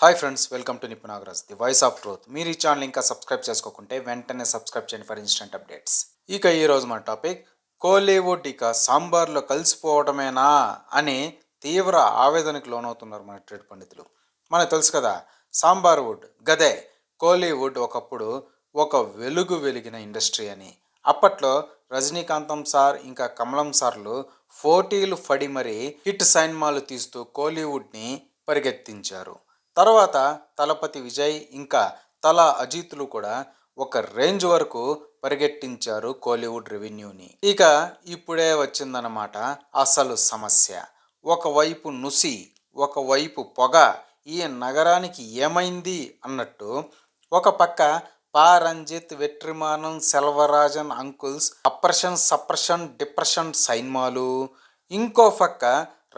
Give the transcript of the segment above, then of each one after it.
Hi friends welcome to Nipunagaraj the voice of truth మీరు ఈ channel ఇంకా subscribe చేసుకోకుంటే వెంటనే సబ్స్క్రైబ్ చేయండి ఫర్ ఇన్స్టెంట్ అప్డేట్స్ ఇక ఈ రోజు మన టాపిక్ కోలీవుడ్ ఇక సాంబార్లో కలిసిపోవటమేనా అని తీవ్ర ఆవేదనకు లోనవుతున్నారు మన ట్రేడ్ పండితులు. మనకు తెలుసు కదా సాంబార్ వుడ్ గదే కోలీవుడ్ ఒకప్పుడు ఒక వెలుగు వెలిగిన ఇండస్ట్రీ అని. అప్పట్లో రజనీకాంతం సార్ ఇంకా కమలం సార్లు పోటీలు పడి మరీ హిట్ సైన్మాలు తీస్తూ కోలీవుడ్ని పరిగెత్తించారు. తర్వాత తలపతి విజయ్ ఇంకా తల అజిత్లు కూడా ఒక రేంజ్ వరకు పరిగెట్టించారు కోలీవుడ్ రెవెన్యూని. ఇక ఇప్పుడే వచ్చిందనమాట అసలు సమస్య. ఒకవైపు నుసి ఒకవైపు పొగ ఈ నగరానికి ఏమైంది అన్నట్టు ఒక పక్క పా రంజిత్ వెట్రిమానం సెల్వరాజన్ అంకుల్స్ అప్రెషన్ సప్రషన్ డిప్రెషన్ సైన్మాలు. ఇంకో పక్క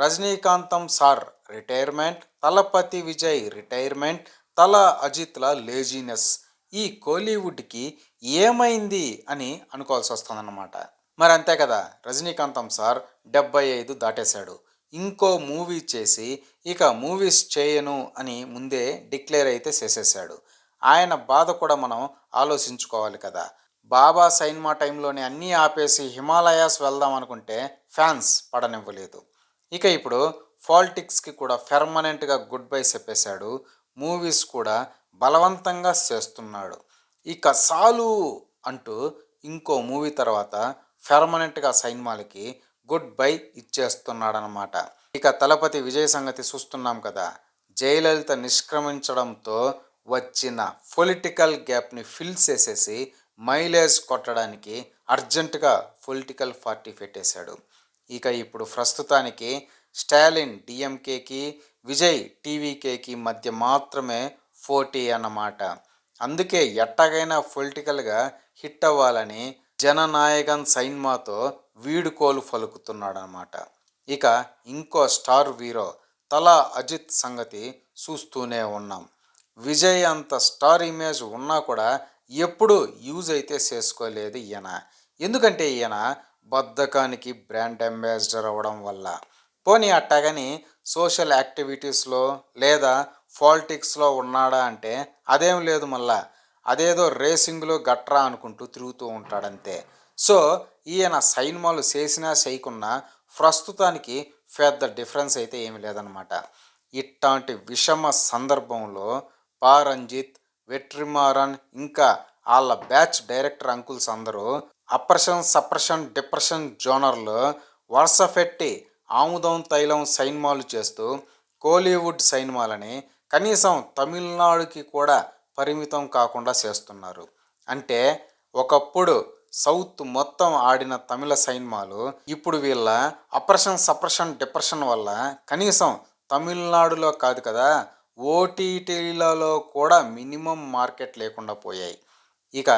రజనీకాంతం sir retirement. Thalapathy Vijay retirement. Thala అజిత్ల laziness. ఈ కోలీవుడ్కి ఏమైంది అని అనుకోవాల్సి వస్తుందన్నమాట. మరి అంతే కదా రజనీకాంతం సార్ డెబ్బై ఐదు దాటేశాడు. ఇంకో మూవీ చేసి ఇక మూవీస్ చేయను అని ముందే డిక్లేర్ అయితే చేసేసాడు. ఆయన బాధ కూడా మనం ఆలోచించుకోవాలి కదా. బాబా సైన్మా టైంలోనే అన్నీ ఆపేసి హిమాలయాస్ వెళ్దాం అనుకుంటే ఫ్యాన్స్ పడనివ్వలేదు. ఇక ఇప్పుడు పాలిటిక్స్కి కూడా పెర్మనెంట్గా గుడ్ బై చెప్పేశాడు. మూవీస్ కూడా బలవంతంగా చేస్తున్నాడు. ఇక సాలు అంటూ ఇంకో మూవీ తర్వాత పెర్మనెంట్గా సైన్మాలకి గుడ్ బై ఇచ్చేస్తున్నాడనమాట ఇక తలపతి విజయ సంగతి చూస్తున్నాం కదా. జయలలిత నిష్క్రమించడంతో వచ్చిన పొలిటికల్ గ్యాప్ని ఫిల్ చేసేసి మైలేజ్ కొట్టడానికి అర్జెంటుగా పొలిటికల్ పార్టీ పెట్టేశాడు. ఇక ఇప్పుడు ప్రస్తుతానికి స్టాలిన్ డిఎంకేకి విజయ్ టీవీకేకి మధ్య మాత్రమే పోటీ అన్నమాట. అందుకే ఎట్టగైనా పొలిటికల్గా హిట్ అవ్వాలని జననాయకన్ సైన్మాతో వీడుకోలు పలుకుతున్నాడనమాట ఇక ఇంకో స్టార్ హీరో తలా అజిత్ సంగతి చూస్తూనే ఉన్నాం. విజయ్ అంత స్టార్ ఇమేజ్ ఉన్నా కూడా ఎప్పుడు యూజ్ అయితే చేసుకోలేదు ఈయన. ఎందుకంటే ఈయన బద్ధకానికి బ్రాండ్ అంబాసిడర్ అవ్వడం వల్ల. పోనీ అట్టగని సోషల్ యాక్టివిటీస్లో లేదా పాలిటిక్స్లో ఉన్నాడా అంటే అదేం లేదు మళ్ళా. అదేదో రేసింగ్లో గట్రా అనుకుంటూ తిరుగుతూ ఉంటాడంతే. సో ఈయన సైన్మాలు చేసినా చేయకున్నా ప్రస్తుతానికి పెద్ద డిఫరెన్స్ అయితే ఏమి లేదనమాట ఇట్లాంటి విషమ సందర్భంలో పారంజిత్ వెట్రిమారన్ ఇంకా వాళ్ళ బ్యాచ్ డైరెక్టర్ అంకుల్స్ అందరూ అప్రెషన్ సప్రెషన్ డిప్రెషన్ జోనర్లో వరుసపెట్టి ఆముదం తైలం సైన్మాలు చేస్తూ కోలీవుడ్ సైన్మాలని కనీసం తమిళనాడుకి కూడా పరిమితం కాకుండా చేస్తున్నారు. అంటే ఒకప్పుడు సౌత్ మొత్తం ఆడిన తమిళ సైన్మాలు ఇప్పుడు వీళ్ళ అప్రెషన్ సప్రెషన్ డిప్రెషన్ వల్ల కనీసం తమిళనాడులో కాదు కదా ఓటీటీలలో కూడా మినిమం మార్కెట్ లేకుండా పోయాయి. ఇక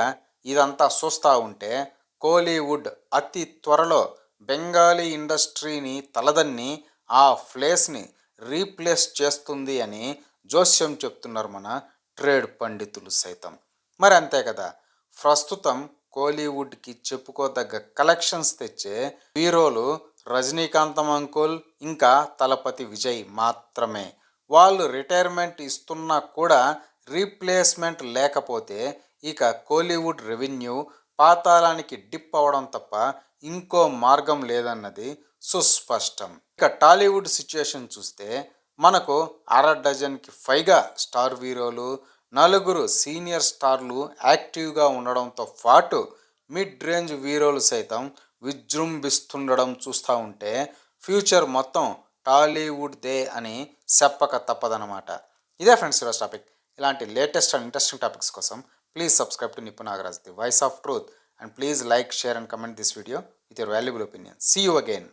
ఇదంతా చూస్తూ ఉంటే కోలీవుడ్ అతి త్వరలో బెంగాలీ ఇండస్ట్రీని తలదన్ని ఆ ప్లేస్ని రీప్లేస్ చేస్తుంది అని జోస్యం చెప్తున్నారు మన ట్రేడ్ పండితులు సైతం. మరి అంతే కదా? ప్రస్తుతం కోలీవుడ్కి చెప్పుకోదగ్గ కలెక్షన్స్ తెచ్చే హీరోలు రజనీకాంతం అంకుల్ ఇంకా తలపతి విజయ్ మాత్రమే. వాళ్ళు రిటైర్మెంట్ ఇస్తున్నా కూడా రీప్లేస్మెంట్ లేకపోతే ఇక కోలీవుడ్ రెవెన్యూ పాతాళానికి డిప్ అవడం తప్ప ఇంకో మార్గం లేదన్నది సుస్పష్టం. ఇక టాలీవుడ్ సిచ్యుయేషన్ చూస్తే మనకు అర డజన్కి పైగా స్టార్ హీరోలు నలుగురు సీనియర్ స్టార్లు యాక్టివ్గా ఉండడంతో పాటు మిడ్ రేంజ్ హీరోలు సైతం విజృంభిస్తుండడం చూస్తూ ఉంటే ఫ్యూచర్ మొత్తం టాలీవుడ్ దే అని చెప్పక తప్పదనమాట ఇదే ఫ్రెండ్స్ ఈరోజు టాపిక్. ఇలాంటి లేటెస్ట్ అండ్ ఇంట్రెస్టింగ్ టాపిక్స్ కోసం Please subscribe to Nipun Agaraj, the voice of truth and please like, share and comment this video with your valuable opinion. See you again.